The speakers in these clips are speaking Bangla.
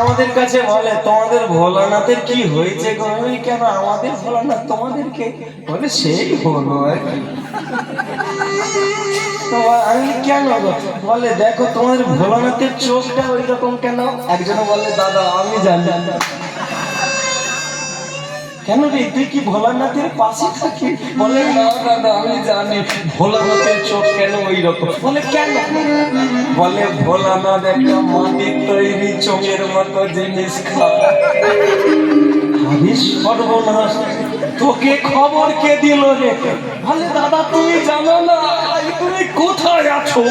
আমাদের কাছে বলে, তোমাদের ভোলানাথের কি হয়েছে কেন আমাদের ভোলানাথ তোমাদেরকে? বলে, সেই আমি কেন বলে, দেখো, তোমাদের ভোলানাথের চোখটা ওই রকম কেন? একজন বলে, দাদা, আমি জানি। কেন রে? তুই কি ভোলানাথের পাশে থাকি? বলে, না দাদা আমি জানি। ভোলানাথের চোখ কেন ওই রকম বলে, কেন? বলে, ভোলানাথ একটা মাটির তৈরি চোখের মতো জিনিস খায়। আরে সর্বনাশ। তোকে খবর কে দিল রে? বলে, দাদা, তুমি জানো না তুমি কোথায় আছো?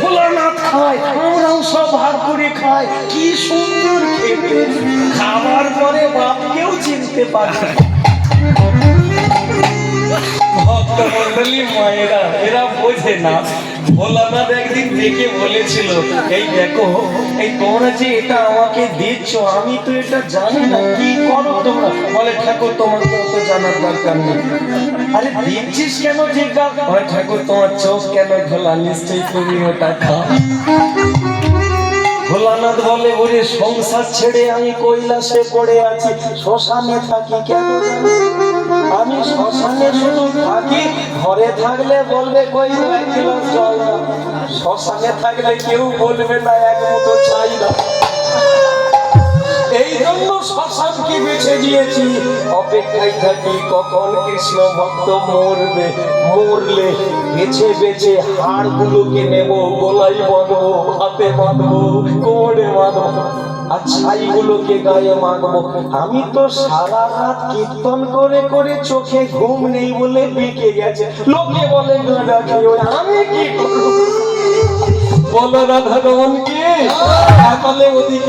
ভোলানাথ খায়, আমরাও সব ভাগ করে খাই। কি সুন্দর খেতে। চিনতে পারে ভক্ত মায়েরা, এরা বোঝে না। ভোলানাথ একদিন ডেকে বলেছিল, এই দেখো, এই তোমরা যে এটা আমাকে দিচ্ছ, আমি তো এটা জানি না, কি করো তোমরা? বলে, ঠাকুর তোমাকে অত জানার দরকার নেই। আরে, দিচ্ছিস কেন বলে, ঠাকুর, তোমার চোখ কেন খোলা? নিশ্চয়ই তুমি ওটা খাও। ভোলানাথ বলে, ওরে সংসার ছেড়ে আমি কৈলাসে পড়ে আছি। শ্মশানে থাকি কেন? আমি শ্মশানে শুধু থাকি, ঘরে থাকলে বলবে, কই গ্লাস দাও। শ্মশানে থাকলে কেউ বলবে না, এক মুঠো চাই না এই জন্য শ্মশানকে দিয়েছি। অপেক্ষায় থাকি কখন কৃষ্ণ ভক্ত মরবে। মরলে বেছে বেছে হাড়গুলোকে নেব, গলায় বাঁধবো, হাতে বাঁধবো, কোমরে বাঁধবো, আর ছাইগুলোকে গায়ে মাখবো। আমি তো সারা রাত কীর্তন করে করে চোখে ঘুম নেই বলে বেঁকে গেছে। লোকে বলে গাঁদা খেয়ে আমি কি করব? বলো রাধা রমন কি